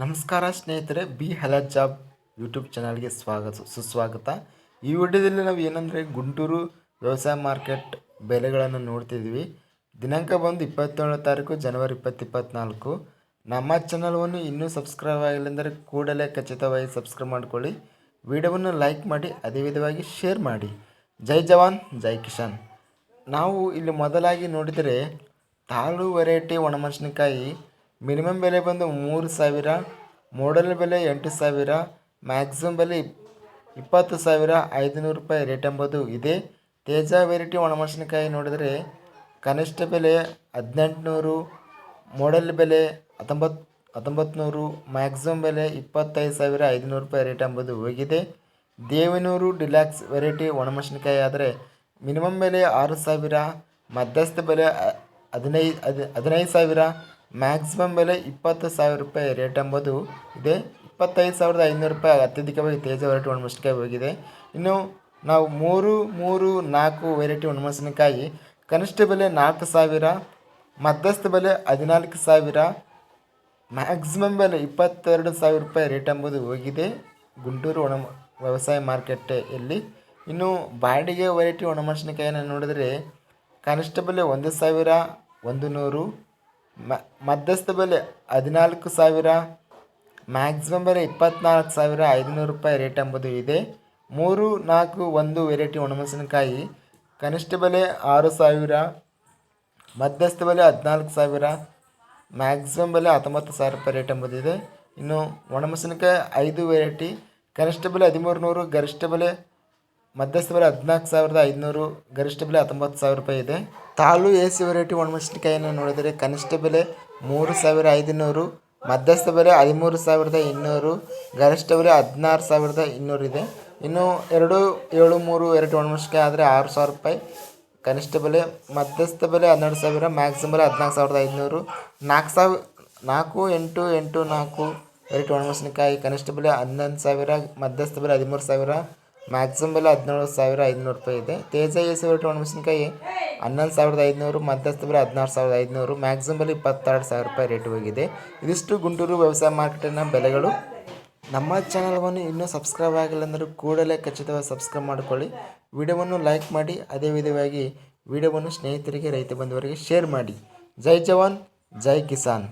ನಮಸ್ಕಾರ ಸ್ನೇಹಿತರೆ, B ಹಲಾ job YouTube ಚಾನಲ್ಗೆ ಸ್ವಾಗತ, ಸುಸ್ವಾಗತ. ಈ ವಿಡಿಯೋದಲ್ಲಿ ನಾವು ಏನಂದರೆ ಗುಂಟೂರು ವ್ಯವಸಾಯ ಮಾರ್ಕೆಟ್ ಬೆಲೆಗಳನ್ನು ನೋಡ್ತಿದ್ವಿ. ದಿನಾಂಕ ಬಂದು ಇಪ್ಪತ್ತೇಳನೇ ತಾರೀಕು, ಜನವರಿ ಇಪ್ಪತ್ತು ಇಪ್ಪತ್ತ್ನಾಲ್ಕು ನಮ್ಮ ಚಾನಲ್ವನ್ನು ಇನ್ನೂ ಸಬ್ಸ್ಕ್ರೈಬ್ ಆಗಿಲ್ಲ ಅಂದರೆ ಕೂಡಲೇ ಖಚಿತವಾಗಿ ಸಬ್ಸ್ಕ್ರೈಬ್ ಮಾಡಿಕೊಳ್ಳಿ. ವಿಡಿಯೋವನ್ನು ಲೈಕ್ ಮಾಡಿ, ಅದೇ ವಿಧವಾಗಿ ಶೇರ್ ಮಾಡಿ. ಜೈ ಜವಾನ್, ಜೈ ಕಿಶಾನ್ ನಾವು ಇಲ್ಲಿ ಮೊದಲಾಗಿ ನೋಡಿದರೆ, ತಾಳು ವೆರೈಟಿ ಒಣಮೆಣಸಿನಕಾಯಿ ಮಿನಿಮಮ್ ಬೆಲೆ ಬಂದು ಮೂರು ಸಾವಿರ ಮೋಡಲ್ ಬೆಲೆ ಎಂಟು ಸಾವಿರ ಮ್ಯಾಕ್ಸಿಮಮ್ ಬೆಲೆ ಇಪ್- ಇಪ್ಪತ್ತು ಸಾವಿರ, ಐದುನೂರು ರೂಪಾಯಿ ರೇಟ್ ಎಂಬುದು ಇದೆ. ತೇಜ ವೆರೈಟಿ ಒಣಮೆಣಸಿನಕಾಯಿ ನೋಡಿದರೆ ಕನಿಷ್ಠ ಬೆಲೆ ಹದಿನೆಂಟುನೂರು ಮೋಡಲ್ ಬೆಲೆ ಹತ್ತೊಂಬತ್ತು ಹತ್ತೊಂಬತ್ತು ನೂರು ಮ್ಯಾಕ್ಸಿಮಮ್ ಬೆಲೆ ಇಪ್ಪತ್ತೈದು ಸಾವಿರ, ಐದುನೂರು ರೂಪಾಯಿ ರೇಟ್ ಎಂಬುದು ಹೋಗಿದೆ. ದೇವನೂರು ಡಿಲ್ಯಾಕ್ಸ್ ವೆರೈಟಿ ಒಣಮೆಣಸಿನಕಾಯಿ ಆದರೆ ಮಿನಿಮಮ್ ಬೆಲೆ ಆರು ಸಾವಿರ, ಮಧ್ಯಸ್ಥ ಬೆಲೆ ಹದಿನೈದು ಹದಿ ಹದಿನೈದು ಸಾವಿರ ಮ್ಯಾಕ್ಸಿಮಮ್ ಬೆಲೆ ಇಪ್ಪತ್ತು ಸಾವಿರ ರೂಪಾಯಿ, ರೇಟ್ ಎಂಬುದು ಇದೆ. ಇಪ್ಪತ್ತೈದು ಸಾವಿರದ ಐನೂರು ರೂಪಾಯಿ ಅತ್ಯಧಿಕವಾಗಿ ತೇಜ ವೆರೈಟಿ ಒಣಮೆಣಸಿನಕಾಯಿ ಹೋಗಿದೆ. ಇನ್ನು ನಾವು ಮೂರು ಮೂರು, ನಾಲ್ಕು ವೆರೈಟಿ ಒಣಮೆಣಸಿನಕಾಯಿ, ಕನಿಷ್ಠ ಬೆಲೆ ನಾಲ್ಕು ಸಾವಿರ, ಮಧ್ಯಸ್ಥ ಬೆಲೆ ಹದಿನಾಲ್ಕು ಸಾವಿರ, ಮ್ಯಾಕ್ಸಿಮಮ್ ಬೆಲೆ ಇಪ್ಪತ್ತೆರಡು ಸಾವಿರ ರೂಪಾಯಿ ರೇಟ್ ಎಂಬುದು ಹೋಗಿದೆ. ಗುಂಟೂರು ಒಣ ವ್ಯವಸಾಯ ಮಾರ್ಕೆಟೆಯಲ್ಲಿ ಇನ್ನು ಬಾಡಿಗೆ ವೆರೈಟಿ ಒಣಮೆಣಸಿನಕಾಯಿಯನ್ನು ನೋಡಿದರೆ ಕನಿಷ್ಠ ಬೆಲೆ ಒಂದು ಸಾವಿರ, ಒಂದು ನೂರು ಮ, ಮಧ್ಯಸ್ಥ ಬೆಲೆ ಹದಿನಾಲ್ಕು ಸಾವಿರ ಮ್ಯಾಕ್ಸಿಮಮ್ ಬೆಲೆ ಇಪ್ಪತ್ನಾಲ್ಕು ಸಾವಿರ ಐದುನೂರು ರೂಪಾಯಿ ರೇಟ್ ಎಂಬುದು ಇದೆ. ಮೂರು, ನಾಲ್ಕು, ಒಂದು ವೆರೈಟಿ ಒಣಮೆಣಸಿನಕಾಯಿ, ಕನಿಷ್ಠ ಬೆಲೆ ಆರು ಸಾವಿರ, ಮಧ್ಯಸ್ಥ ಬೆಲೆ ಹದಿನಾಲ್ಕು ಸಾವಿರ ಮ್ಯಾಕ್ಸಿಮಮ್ ಬೆಲೆ ಹತ್ತೊಂಬತ್ತು ಸಾವಿರ ರೂಪಾಯಿ ರೇಟ್ ಎಂಬುದಿದೆ ಇನ್ನು ಒಣಮೆಣಸಿನಕಾಯಿ ಐದು ವೆರೈಟಿ ಕನಿಷ್ಠ ಬೆಲೆ ಹದಿಮೂರು ನೂರು, ಗರಿಷ್ಠ ಬೆಲೆ ಮಧ್ಯಸ್ಥ ಬೆಲೆ ಹದಿನಾಲ್ಕು ಸಾವಿರದ ಐದುನೂರು, ಗರಿಷ್ಠ ಬೆಲೆ ಹತ್ತೊಂಬತ್ತು ಸಾವಿರ ರೂಪಾಯಿ ಇದೆ. ತಾಳು ಎ ಸಿ ವೆರೈಟಿ ಒಣಮೆಣಸಿನಕಾಯಿಯನ್ನು ನೋಡಿದರೆ ಕನಿಷ್ಠ ಬೆಲೆ ಮೂರು ಸಾವಿರ ಐದುನೂರು, ಮಧ್ಯಸ್ಥ ಬೆಲೆ ಹದಿಮೂರು ಸಾವಿರದ ಇನ್ನೂರು, ಗರಿಷ್ಠ ಬೆಲೆ ಹದಿನಾರು ಸಾವಿರದ ಇನ್ನೂರು ಇದೆ. ಇನ್ನು ಎರಡು, ಏಳು, ಮೂರು ವೆರೈಟಿ ಒಣಮೆಣಸಿನಕಾಯಿ ಆದರೆ ಆರು ಸಾವಿರ ರೂಪಾಯಿ. ಕನಿಷ್ಠ ಬೆಲೆ ಮಧ್ಯಸ್ಥ ಬೆಲೆ ಹನ್ನೆರಡು ಸಾವಿರ ಮ್ಯಾಕ್ಸಿಮಮ್ ಬೆಲೆ ಹದಿನಾಲ್ಕು ಸಾವಿರದ ಐದುನೂರು. ನಾಲ್ಕು ಸಾವಿರ, ನಾಲ್ಕು ಎಂಟು ಎಂಟು ನಾಲ್ಕು ವೆರೈಟಿ ಒಣಮೆಣಸಿನಕಾಯಿ ಕನಿಷ್ಠ ಬೆಲೆ ಹನ್ನೊಂದು ಸಾವಿರ, ಮಧ್ಯಸ್ಥ ಬೆಲೆ ಹದಿಮೂರು ಸಾವಿರ. ಮ್ಯಾಕ್ಸಿಮಮ್ ಬೆಲೆ ಹದಿನೇಳು ಸಾವಿರ ಐದುನೂರು ರೂಪಾಯಿ ಇದೆ. ತೇಜ ಎಸಿ ವೆರೈಟಿ ಒಣಮೆಣಸಿನಕಾಯಿ ಹನ್ನೊಂದು ಸಾವಿರದ ಐದುನೂರು, ಮಧ್ಯಸ್ಥ ಬೆಲೆ ಹದಿನಾರು ಸಾವಿರದ ಐದುನೂರು ಮ್ಯಾಕ್ಸಿಮಮ್ ಬೆಲೆ ಇಪ್ಪತ್ತೆರಡು ಸಾವಿರ ರೂಪಾಯಿ ರೇಟ್ ಹೋಗಿದೆ. ಇದಿಷ್ಟು ಗುಂಟೂರು ವ್ಯವಸಾಯ ಮಾರ್ಕೆಟಿನ ಬೆಲೆಗಳು. ನಮ್ಮ ಚಾನಲ್ವನ್ನು ಇನ್ನೂ ಸಬ್ಸ್ಕ್ರೈಬ್ ಆಗಿಲ್ಲ ಅಂದರೆ ಕೂಡಲೇ ಖಚಿತವಾಗಿ ಸಬ್ಸ್ಕ್ರೈಬ್ ಮಾಡಿಕೊಳ್ಳಿ. ವಿಡಿಯೋವನ್ನು ಲೈಕ್ ಮಾಡಿ, ಅದೇ ವಿಧವಾಗಿ ವಿಡಿಯೋವನ್ನು ಸ್ನೇಹಿತರಿಗೆ, ರೈತ ಬಂಧುವರಿಗೆ ಶೇರ್ ಮಾಡಿ. ಜೈ ಜವಾನ್, ಜೈ ಕಿಸಾನ್.